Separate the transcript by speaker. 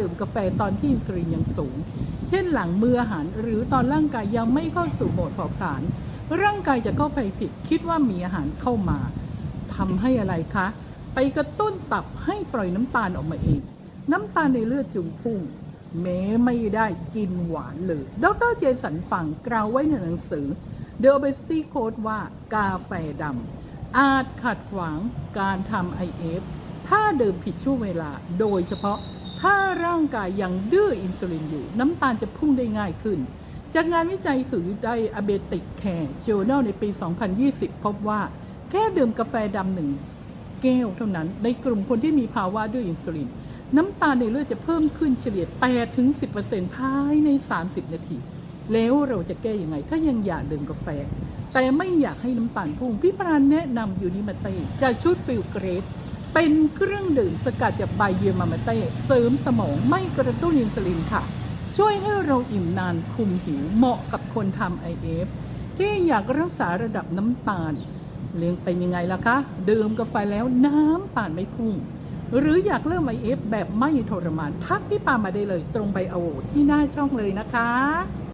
Speaker 1: ดื่มกาแฟตอนที่อินซูลินยังสูง เช่นหลังมื้ออาหารหรือตอนร่างกายยังไม่เข้าสู่โหมดเผาผลาญร่างกายจะเข้าไปผิดคิดว่ามีอาหารเข้ามาทำให้อะไรคะ ไปกระตุ้นตับให้ปล่อยน้ำตาลออกมาเอง น้ำตาลในเลือดจุงพุ่งแม้ไม่ได้กินหวานเลย ดรเจสันฟังกล่าวไว้ในหนังสือ The Obesity Code ว่ากาแฟดำอาจขัดขวางการทำ IF ถ้าดื่มผิดช่วงเวลาโดยเฉพาะ ถ้าร่างกายยังดื้ออินซูลินอยู่ น้ำตาลจะพุ่งได้ง่ายขึ้น จากงานวิจัยคือได้อเบติกแคร์จ o u r n a l ในปี 2020 พบว่าแค่ดื่มกาแฟดำหนึ่งแก้วเท่านั้น ในกลุ่มคนที่มีภาวะด้วยอินซูลิน น้ำตาลในเลือดจะเพิ่มขึ้นเฉลี่ย8ถึง 10%ภายใน 30 นาที แล้วเราจะแก้ยังไง ถ้ายังอยากดื่มกาแฟ แต่ไม่อยากให้น้ำตาลพุ่งพี่ปราณแนะนำยูนิมาเต้จากชุดฟิลเกรด เป็นเครื่องดื่มสกัดจากใบเยอมามาเต้เสริมสมองไม่กระตุ้นอินซูลินค่ะ ช่วยให้เราอิ่มนานคุมหิวเหมาะกับคนทำ IF ที่อยากรักษาระดับน้ำตาล เลี้ยงเป็นยังไงล่ะคะดื่มกาแฟแล้วน้ำตาลไม่พุ่งหรืออยากเริ่ม IF แบบไม่ทรมาน ทักพี่ปามาได้เลย ตรงใบโอที่หน้าช่องเลยนะคะ